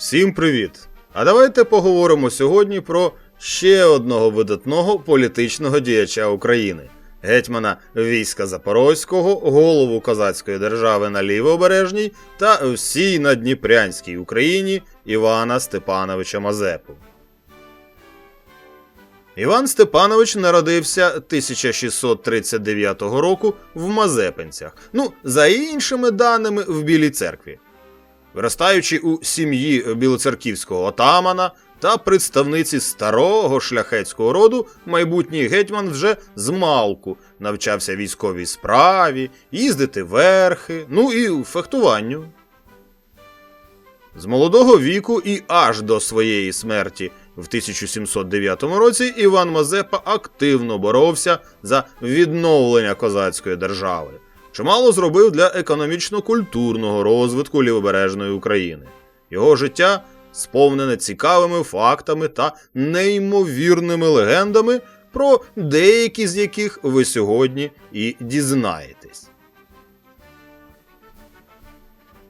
Всім привіт! А давайте поговоримо сьогодні про ще одного видатного політичного діяча України, гетьмана війська Запорозького, голову козацької держави на Лівобережній та всій надніпрянській Україні Івана Степановича Мазепу. Іван Степанович народився 1639 року в Мазепинцях, ну, за іншими даними, в Білій церкві. Виростаючи у сім'ї білоцерківського отамана та представниці старого шляхетського роду, майбутній гетьман вже з малку навчався військовій справі, їздити верхи, ну і фехтуванню. З молодого віку і аж до своєї смерті в 1709 році Іван Мазепа активно боровся за відновлення козацької держави. Чимало зробив для економічно-культурного розвитку лівобережної України. Його життя сповнене цікавими фактами та неймовірними легендами, про деякі з яких ви сьогодні і дізнаєтесь.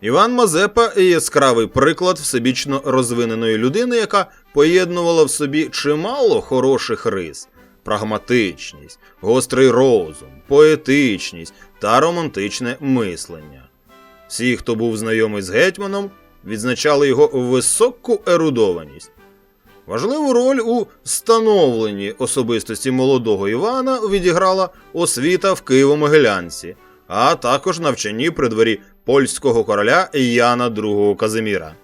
Іван Мазепа яскравий приклад всебічно розвиненої людини, яка поєднувала в собі чимало хороших рис: прагматичність, гострий розум, поетичність та романтичне мислення. Всі, хто був знайомий з гетьманом, відзначали його високу ерудованість. Важливу роль у становленні особистості молодого Івана відіграла освіта в Києво-Могилянці, а також навчанні при дворі польського короля Яна II Казиміра.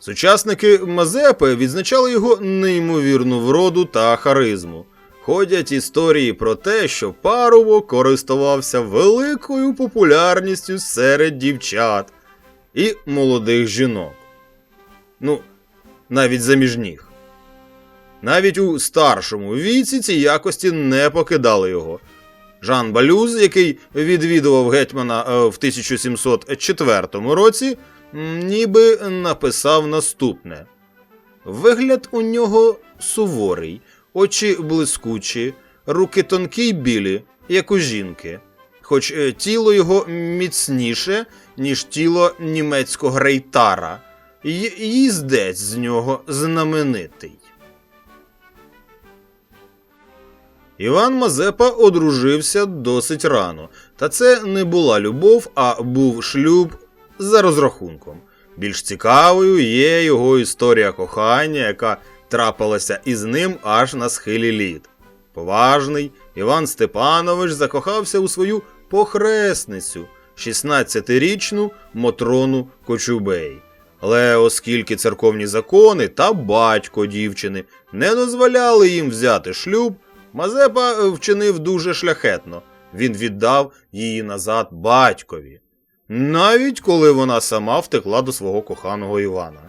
Сучасники Мазепи відзначали його неймовірну вроду та харизму. Ходять історії про те, що парубок користувався великою популярністю серед дівчат і молодих жінок. Ну, навіть заміжніх. Навіть у старшому віці ці якості не покидали його. Жан Балюз, який відвідував гетьмана е, в 1704 році, ніби написав наступне: Вигляд у нього суворий, очі блискучі, руки тонкі й білі, як у жінки, хоч е, тіло його міцніше, ніж тіло німецького рейтара, й їздець з нього знаменитий. Іван Мазепа одружився досить рано, та це не була любов, а був шлюб за розрахунком. Більш цікавою є його історія кохання, яка трапилася із ним аж на схилі літ. Поважний Іван Степанович закохався у свою похресницю, 16-річну Мотрону Кочубей. Але оскільки церковні закони та батько дівчини не дозволяли їм взяти шлюб, Мазепа е, вчинив дуже шляхетно. Він віддав її назад батькові, навіть коли вона сама втекла до свого коханого Івана.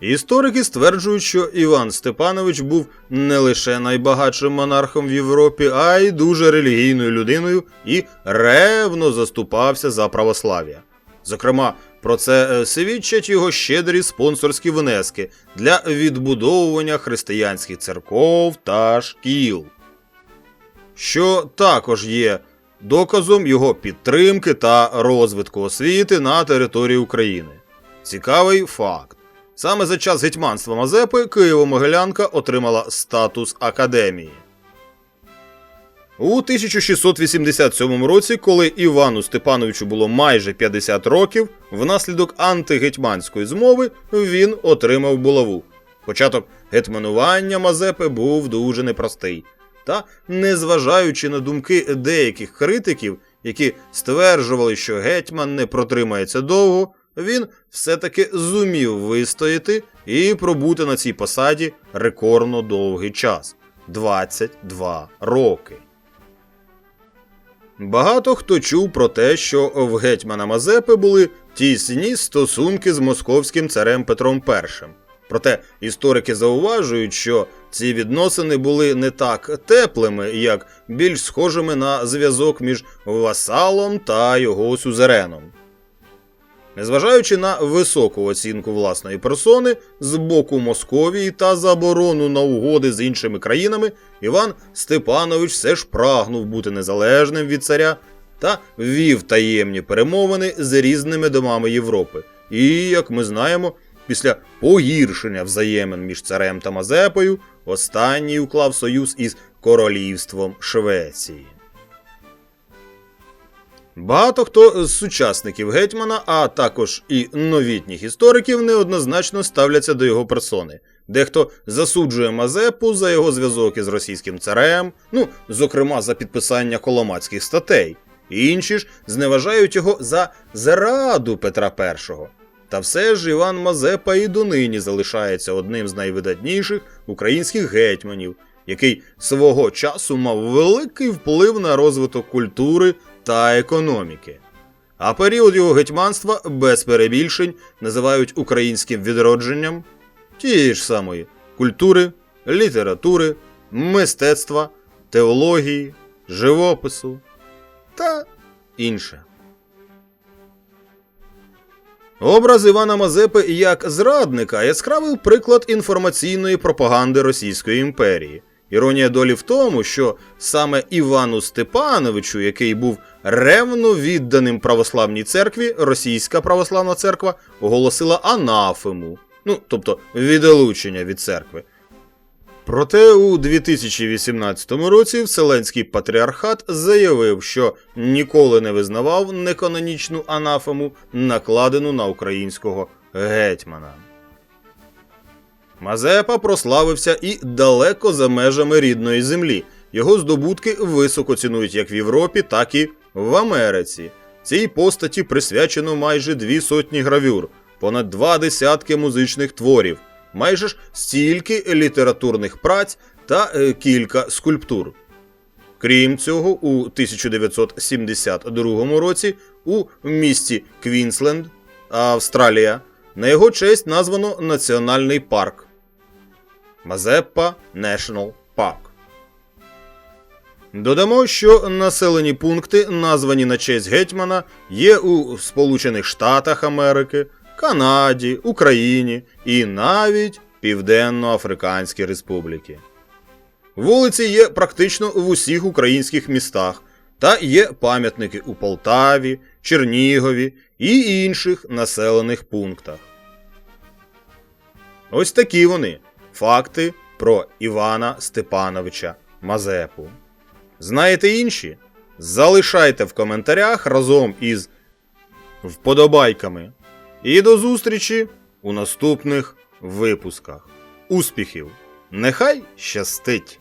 Історики стверджують, що Іван Степанович був не лише найбагатшим монархом в Європі, а й дуже релігійною людиною і ревно заступався за православ'я. Зокрема, про це е, свідчать його щедрі спонсорські внески для відбудовування християнських церков та шкіл, що також є доказом його підтримки та розвитку освіти на території України. Цікавий факт. Саме за час гетьманства Мазепи Києво-Могилянка отримала статус академії. У 1687 році, коли Івану Степановичу було майже 50 років, внаслідок антигетьманської змови він отримав булаву. Початок гетьманування Мазепи був дуже непростий. Та, незважаючи на думки деяких критиків, які стверджували, що гетьман не протримається довго, він все-таки зумів вистояти і пробути на цій посаді рекордно довгий час 22 роки. Багато хто чув про те, що в гетьмана Мазепи були тісні стосунки з московським царем Петром І. Проте історики зауважують, що ці відносини були не так теплими, як більш схожими на зв'язок між васалом та його сюзереном. Незважаючи на високу оцінку власної персони з боку Московії та заборону на угоди з іншими країнами, Іван Степанович все ж прагнув бути незалежним від царя та вів таємні перемовини з різними домами Європи. І, як ми знаємо, після погіршення взаємин між царем та Мазепою, останній уклав союз із королівством Швеції. Багато хто з сучасників гетьмана, а також і новітніх істориків, неоднозначно ставляться до його персони. Дехто засуджує Мазепу за його зв'язок із російським царем, ну, зокрема за підписання коломацьких статей. Інші ж зневажають його за зраду Петра І. Та все ж Іван Мазепа і донині залишається одним з найвидатніших українських гетьманів, який свого часу мав великий вплив на розвиток культури та економіки. А період його гетьманства без перебільшень називають українським відродженням тієї ж самої культури, літератури, мистецтва, теології, живопису та інше. Образ Івана Мазепи як зрадника яскравий приклад інформаційної пропаганди Російської імперії. Іронія долі в тому, що саме Івану Степановичу, який був ревно відданим православній церкві, Російська православна церква оголосила анафему, ну тобто відлучення від церкви. Проте у 2018 році Вселенський патріархат заявив, що ніколи не визнавав неканонічну анафему, накладену на українського гетьмана. Мазепа прославився і далеко за межами рідної землі. Його здобутки високо цінують як в Європі, так і в Америці. Цій постаті присвячено майже дві сотні гравюр, понад два десятки музичних творів, майже ж стільки літературних праць та е, кілька скульптур. Крім цього, у 1972 році у місті Квінсленд, Австралія, на його честь названо національний парк Мазеппа National Park. Додамо, що населені пункти, названі на честь гетьмана, є у Сполучених Штатах Америки, Канаді, Україні і навіть Південно-Африканській Республіки. Вулиці є практично в усіх українських містах, та є пам'ятники у Полтаві, Чернігові і інших населених пунктах. Ось такі вони факти про Івана Степановича Мазепу. Знаєте інші? Залишайте в коментарях разом із вподобайками. І до зустрічі у наступних випусках. Успіхів! Нехай щастить!